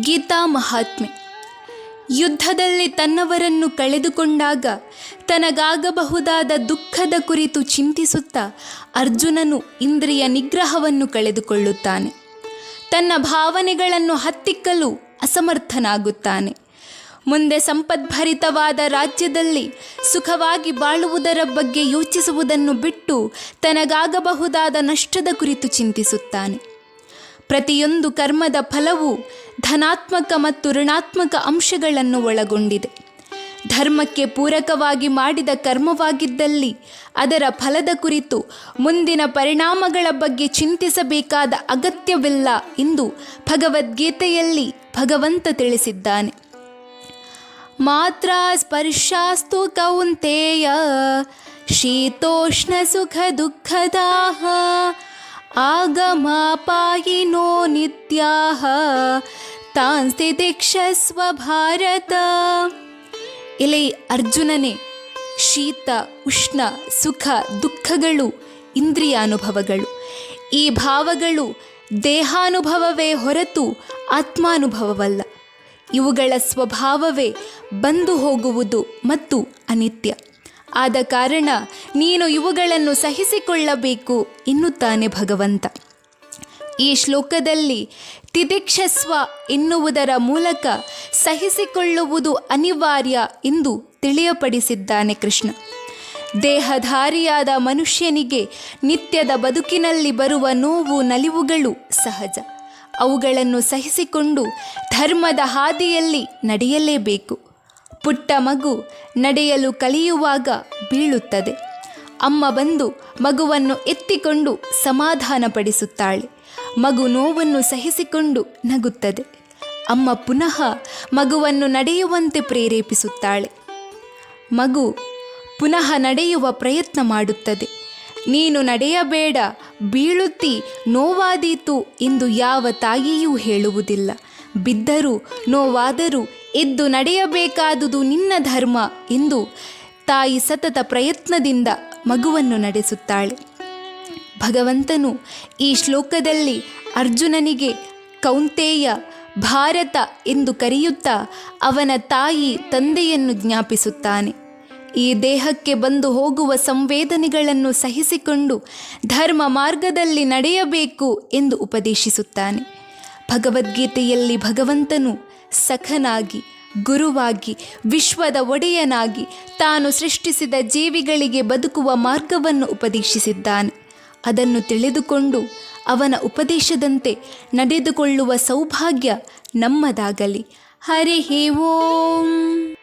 ಗೀತಾ ಮಹಾತ್ಮೆ. ಯುದ್ಧದಲ್ಲಿ ತನ್ನವರನ್ನು ಕಳೆದುಕೊಂಡಾಗ ತನಗಾಗಬಹುದಾದ ದುಃಖದ ಕುರಿತು ಚಿಂತಿಸುತ್ತಾ ಅರ್ಜುನನು ಇಂದ್ರಿಯ ನಿಗ್ರಹವನ್ನು ಕಳೆದುಕೊಳ್ಳುತ್ತಾನೆ. ತನ್ನ ಭಾವನೆಗಳನ್ನು ಹತ್ತಿಕ್ಕಲು ಅಸಮರ್ಥನಾಗುತ್ತಾನೆ. ಮುಂದೆ ಸಂಪದ್ಭರಿತವಾದ ರಾಜ್ಯದಲ್ಲಿ ಸುಖವಾಗಿ ಬಾಳುವುದರ ಬಗ್ಗೆ ಯೋಚಿಸುವುದನ್ನು ಬಿಟ್ಟು ತನಗಾಗಬಹುದಾದ ನಷ್ಟದ ಕುರಿತು ಚಿಂತಿಸುತ್ತಾನೆ. ಪ್ರತಿಯೊಂದು ಕರ್ಮದ ಫಲವು ಧನಾತ್ಮಕ ಮತ್ತು ಋಣಾತ್ಮಕ ಅಂಶಗಳನ್ನು ಒಳಗೊಂಡಿದೆ. ಧರ್ಮಕ್ಕೆ ಪೂರಕವಾಗಿ ಮಾಡಿದ ಕರ್ಮವಾಗಿದ್ದಲ್ಲಿ ಅದರ ಫಲದ ಕುರಿತು ಮುಂದಿನ ಪರಿಣಾಮಗಳ ಬಗ್ಗೆ ಚಿಂತಿಸಬೇಕಾದ ಅಗತ್ಯವಿಲ್ಲ ಎಂದು ಭಗವದ್ಗೀತೆಯಲ್ಲಿ ಭಗವಂತ ತಿಳಿಸಿದ್ದಾನೆ. ಮಾತ್ರ ಸ್ಪರ್ಶಾಸ್ತು ಕೌಂತೆಯ, ಶೀತೋಷ್ಣ ಸುಖ ದುಃಖದಾಹ ಆಗಮಾಪಾಯಿನೋ ನಿತ್ಯಾಹ ತಾನ್ಸ್ತಿ ದಿಕ್ಷಸ್ವ ಭಾರತ. ಎಲೆ ಅರ್ಜುನನೇ, ಶೀತ, ಉಷ್ಣ, ಸುಖ, ದುಃಖಗಳು ಇಂದ್ರಿಯ ಅನುಭವಗಳು ಈ ಭಾವಗಳು ದೇಹಾನುಭವವೇ ಹೊರತು ಆತ್ಮಾನುಭವವಲ್ಲ. ಇವುಗಳ ಸ್ವಭಾವವೇ ಬಂದು ಹೋಗುವುದು ಮತ್ತು ಅನಿತ್ಯ. ಆದ ಕಾರಣ ನೀನು ಇವುಗಳನ್ನು ಸಹಿಸಿಕೊಳ್ಳಬೇಕು ಎನ್ನುತ್ತಾನೆ ಭಗವಂತ. ಈ ಶ್ಲೋಕದಲ್ಲಿ ತಿದಿಕ್ಷಸ್ವ ಎನ್ನುವುದರ ಮೂಲಕ ಸಹಿಸಿಕೊಳ್ಳುವುದು ಅನಿವಾರ್ಯ ಎಂದು ತಿಳಿಯಪಡಿಸಿದ್ದಾನೆ ಕೃಷ್ಣ. ದೇಹಧಾರಿಯಾದ ಮನುಷ್ಯನಿಗೆ ನಿತ್ಯದ ಬದುಕಿನಲ್ಲಿ ಬರುವ ನೋವು ನಲಿವುಗಳು ಸಹಜ. ಅವುಗಳನ್ನು ಸಹಿಸಿಕೊಂಡು ಧರ್ಮದ ಹಾದಿಯಲ್ಲಿ ನಡೆಯಲೇಬೇಕು. ಪುಟ್ಟ ಮಗು ನಡೆಯಲು ಕಲಿಯುವಾಗ ಬೀಳುತ್ತದೆ. ಅಮ್ಮ ಬಂದು ಮಗುವನ್ನು ಎತ್ತಿಕೊಂಡು ಸಮಾಧಾನಪಡಿಸುತ್ತಾಳೆ. ಮಗು ನೋವನ್ನು ಸಹಿಸಿಕೊಂಡು ನಗುತ್ತದೆ. ಅಮ್ಮ ಪುನಃ ಮಗುವನ್ನು ನಡೆಯುವಂತೆ ಪ್ರೇರೇಪಿಸುತ್ತಾಳೆ. ಮಗು ಪುನಃ ನಡೆಯುವ ಪ್ರಯತ್ನ ಮಾಡುತ್ತದೆ. ನೀನು ನಡೆಯಬೇಡ, ಬೀಳುತ್ತಿ, ನೋವಾದೀತು ಎಂದು ಯಾವ ತಾಯಿಯೂ ಹೇಳುವುದಿಲ್ಲ. ಬಿದ್ದರೂ, ನೋವಾದರೂ ಎದ್ದು ನಡೆಯಬೇಕಾದುದು ನಿನ್ನ ಧರ್ಮ ಎಂದು ತಾಯಿ ಸತತ ಪ್ರಯತ್ನದಿಂದ ಮಗುವನ್ನು ನಡೆಸುತ್ತಾಳೆ. ಭಗವಂತನು ಈ ಶ್ಲೋಕದಲ್ಲಿ ಅರ್ಜುನನಿಗೆ ಕೌಂತೇಯ ಭಾರತ ಎಂದು ಕರೆಯುತ್ತಾ ಅವನ ತಾಯಿ ತಂದೆಯನ್ನು ಜ್ಞಾಪಿಸುತ್ತಾನೆ. ಈ ದೇಹಕ್ಕೆ ಬಂದು ಹೋಗುವ ಸಂವೇದನೆಗಳನ್ನು ಸಹಿಸಿಕೊಂಡು ಧರ್ಮ ಮಾರ್ಗದಲ್ಲಿ ನಡೆಯಬೇಕು ಎಂದು ಉಪದೇಶಿಸುತ್ತಾನೆ. ಭಗವದ್ಗೀತೆಯಲ್ಲಿ ಭಗವಂತನು ಸಖನಾಗಿ, ಗುರುವಾಗಿ, ವಿಶ್ವದ ಒಡೆಯನಾಗಿ ತಾನು ಸೃಷ್ಟಿಸಿದ ಜೀವಿಗಳಿಗೆ ಬದುಕುವ ಮಾರ್ಗವನ್ನು ಉಪದೇಶಿಸಿದ್ದಾನೆ. ಅದನ್ನು ತಿಳಿದುಕೊಂಡು ಅವನ ಉಪದೇಶದಂತೆ ನಡೆದುಕೊಳ್ಳುವ ಸೌಭಾಗ್ಯ ನಮ್ಮದಾಗಲಿ. ಹರಿ ಹೇ ಓಂ.